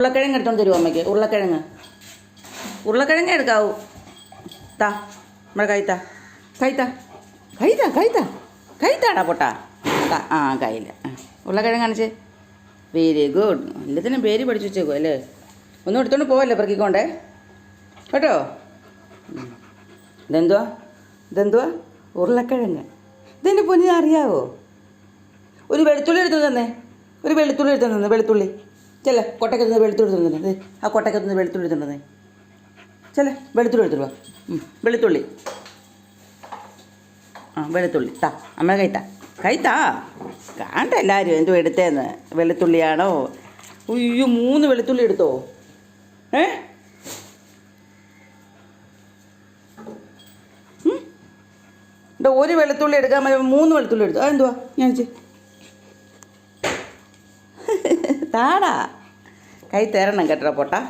ഉരുളക്കിഴങ്ങ് എടുത്തോണ്ട് തരുമോ അമ്മയ്ക്ക്? ഉരുളക്കിഴങ്ങ്. ഉരുളക്കിഴങ്ങ് എടുക്കാവൂ. താ നമ്മുടെ കൈത്താ. കൈത്താ. കൈത്താ കൈത്താ. കൈത്താടാ പൊട്ടാ. താ ആ കയ്യിൽ ഉരുളക്കിഴങ്ങ് കാണിച്ചേ. വെരി ഗുഡ് എല്ലാത്തിനും പേര് പഠിച്ചു വെച്ചേക്കോ അല്ലേ? ഒന്നും എടുത്തോണ്ട് പോവല്ലേ പെറുക്കിക്കോണ്ടേ? കേട്ടോ. ഇതെന്തുവാ? ഇതെന്തുവാ? ഉരുളക്കിഴങ്ങ്. ഇതെന്റെ പൊന്നിനെ അറിയാവോ? ഒരു വെളുത്തുള്ളി എടുത്തു തന്നെ. ഒരു വെളുത്തുള്ളി എടുത്തു തന്നെ വെളുത്തുള്ളി. ചെല്ല കൊട്ടക്കത്ത് നിന്ന് വെളുത്തുള്ളി ആ കൊട്ടക്കത്ത് നിന്ന് വെളുത്തുള്ളി എടുത്തു ചില വെളുത്തുള്ളി എടുത്തു വാ. വെളുത്തുള്ളി. ആ വെളുത്തുള്ളി. താ അമ്മ കൈത്താ കൈത്താ കാണ്ട എല്ലാവരും എന്തോ എടുത്തേന്ന്. വെളുത്തുള്ളിയാണോ? ഉയ്യോ മൂന്ന് വെളുത്തുള്ളി എടുത്തോ? ഏ? ഒരു വെളുത്തുള്ളി എടുക്കാൻ മൂന്ന് വെളുത്തുള്ളി എടുത്തു? അതെന്തുവാ? ഞാൻ தாடா. கை தேரணம் கட்டுற போட்டா.